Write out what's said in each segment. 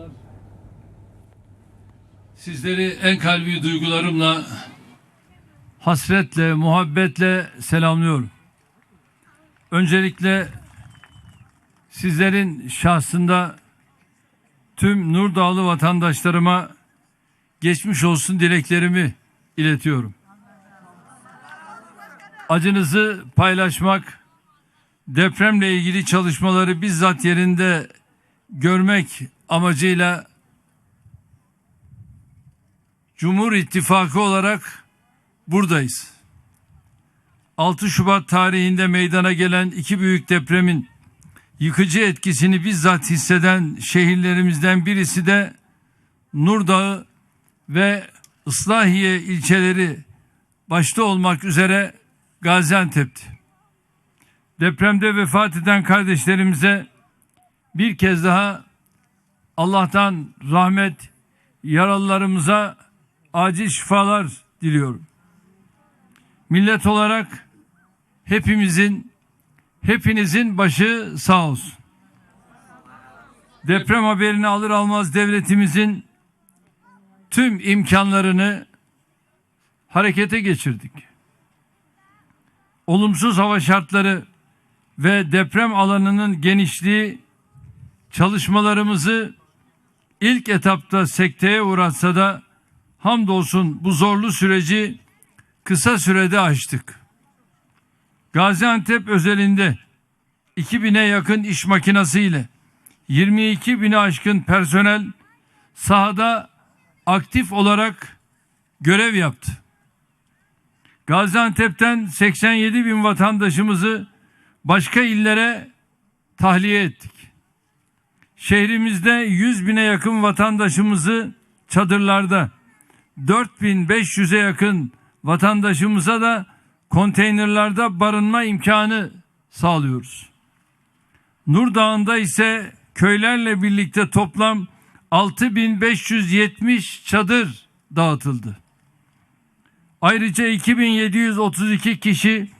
Merhabalar. Sizleri en kalbi duygularımla, hasretle, muhabbetle selamlıyorum. Öncelikle sizlerin şahsında tüm Nur Dağlı vatandaşlarıma geçmiş olsun dileklerimi iletiyorum. Acınızı paylaşmak, depremle ilgili çalışmaları bizzat yerinde görmek amacıyla Cumhur İttifakı olarak buradayız. 6 Şubat tarihinde meydana gelen iki büyük depremin yıkıcı etkisini bizzat hisseden şehirlerimizden birisi de Nurdağı ve Islahiye ilçeleri başta olmak üzere Gaziantep'ti. Depremde vefat eden kardeşlerimize bir kez daha Allah'tan rahmet, yaralılarımıza acil şifalar diliyorum. Millet olarak hepimizin, hepinizin başı sağ olsun. Deprem haberini alır almaz devletimizin tüm imkanlarını harekete geçirdik. Olumsuz hava şartları ve deprem alanının genişliği çalışmalarımızı ilk etapta sekteye uğratsa da hamdolsun bu zorlu süreci kısa sürede aştık. Gaziantep özelinde 2000'e yakın iş makinası ile 22 bini aşkın personel sahada aktif olarak görev yaptı. Gaziantep'ten 87 bin vatandaşımızı başka illere tahliye ettik. Şehrimizde 100 bine yakın vatandaşımızı çadırlarda, 4500'e yakın vatandaşımıza da konteynerlarda barınma imkanı sağlıyoruz. Nur Dağı'nda ise köylerle birlikte toplam 6570 çadır dağıtıldı. Ayrıca 2732 kişi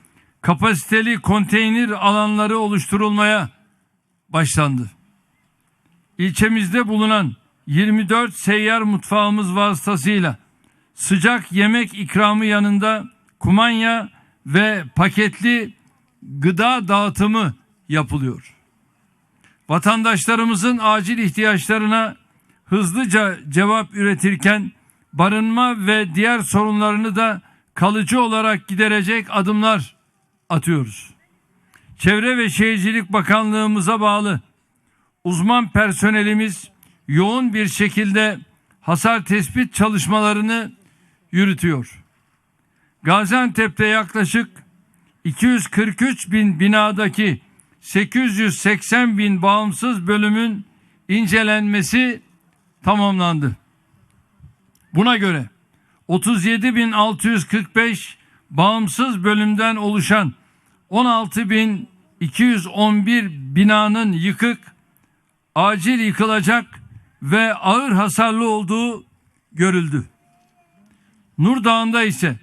kapasiteli konteyner alanları oluşturulmaya başlandı. İlçemizde bulunan 24 seyyar mutfağımız vasıtasıyla sıcak yemek ikramı yanında kumanya ve paketli gıda dağıtımı yapılıyor. Vatandaşlarımızın acil ihtiyaçlarına hızlıca cevap üretirken barınma ve diğer sorunlarını da kalıcı olarak giderecek adımlar atıyoruz. Çevre ve Şehircilik Bakanlığımıza bağlı uzman personelimiz yoğun bir şekilde hasar tespit çalışmalarını yürütüyor. Gaziantep'te yaklaşık 243 bin binadaki 880 bin bağımsız bölümün incelenmesi tamamlandı. Buna göre 37.645 bağımsız bölümden oluşan 16.211 binanın yıkık, acil yıkılacak ve ağır hasarlı olduğu görüldü. Nur Dağı'nda ise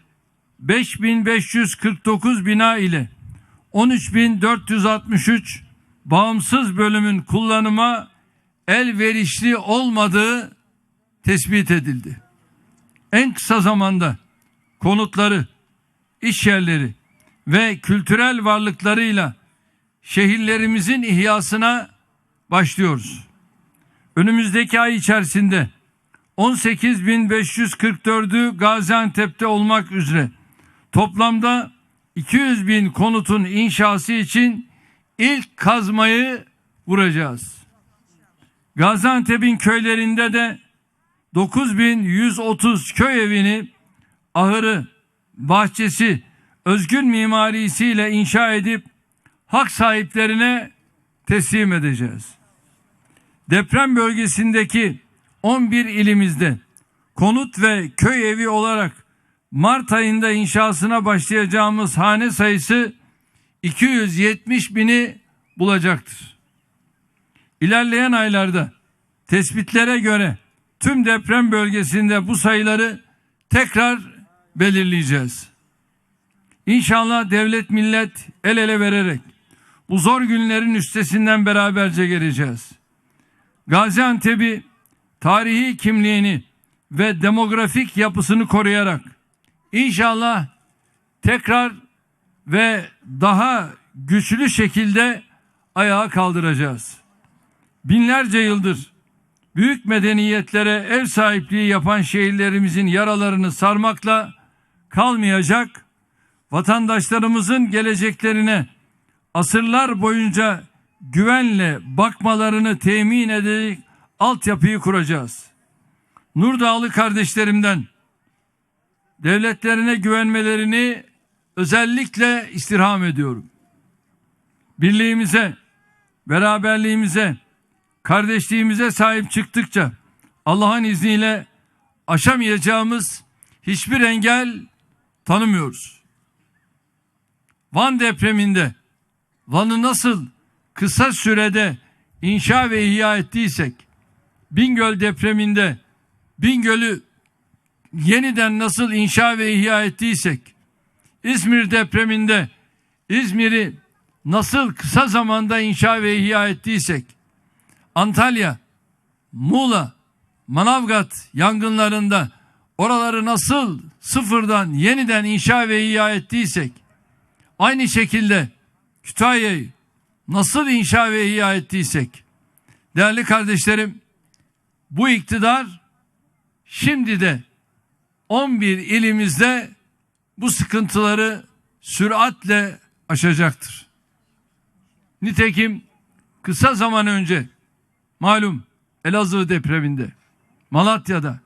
5549 bina ile 13463 bağımsız bölümün kullanıma elverişli olmadığı tespit edildi. En kısa zamanda konutları, iş yerleri ve kültürel varlıklarıyla şehirlerimizin ihyasına başlıyoruz. Önümüzdeki ay içerisinde 18.544'ü Gaziantep'te olmak üzere toplamda 200 bin konutun inşası için ilk kazmayı vuracağız. Gaziantep'in köylerinde de 9130 köy evini, ahırı, bahçesi, özgür mimarisiyle inşa edip hak sahiplerine teslim edeceğiz. Deprem bölgesindeki 11 ilimizde konut ve köy evi olarak Mart ayında inşasına başlayacağımız hane sayısı 270 bini bulacaktır. İlerleyen aylarda tespitlere göre tüm deprem bölgesinde bu sayıları tekrar belirleyeceğiz. İnşallah devlet millet el ele vererek bu zor günlerin üstesinden beraberce geleceğiz. Gaziantep'i tarihi kimliğini ve demografik yapısını koruyarak inşallah tekrar ve daha güçlü şekilde ayağa kaldıracağız. Binlerce yıldır büyük medeniyetlere ev sahipliği yapan şehirlerimizin yaralarını sarmakla kalmayacak, vatandaşlarımızın geleceklerine asırlar boyunca güvenle bakmalarını temin edecek altyapıyı kuracağız. Nurdağlı kardeşlerimden devletlerine güvenmelerini özellikle istirham ediyorum. Birliğimize, beraberliğimize, kardeşliğimize sahip çıktıkça Allah'ın izniyle aşamayacağımız hiçbir engel tanımıyoruz. Van depreminde Van'ı nasıl kısa sürede inşa ve ihya ettiysek Bingöl depreminde Bingöl'ü yeniden nasıl inşa ve ihya ettiysek İzmir depreminde İzmir'i nasıl kısa zamanda inşa ve ihya ettiysek Antalya, Muğla, Manavgat yangınlarında oraları nasıl sıfırdan yeniden inşa ve ihya ettiysek aynı şekilde Kütahya'yı nasıl inşa ve ihya ettiysek değerli kardeşlerim bu iktidar şimdi de 11 ilimizde bu sıkıntıları süratle aşacaktır. Nitekim kısa zaman önce malum Elazığ depreminde Malatya'da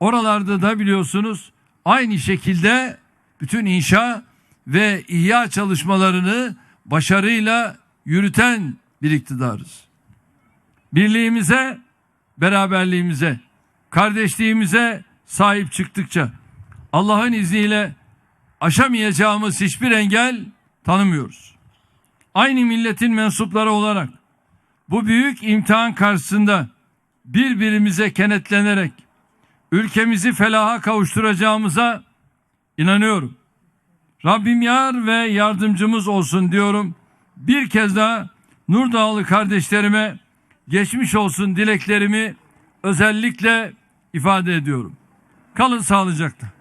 oralarda da biliyorsunuz aynı şekilde bütün inşa ve ihya çalışmalarını başarıyla yürüten bir iktidarız. Birliğimize, beraberliğimize, kardeşliğimize sahip çıktıkça Allah'ın izniyle aşamayacağımız hiçbir engel tanımıyoruz. Aynı milletin mensupları olarak bu büyük imtihan karşısında birbirimize kenetlenerek ülkemizi felaha kavuşturacağımıza inanıyorum. Rabbim yar ve yardımcımız olsun diyorum. Bir kez daha Nurdağlı kardeşlerime geçmiş olsun dileklerimi özellikle ifade ediyorum. Kalın sağlıcakla.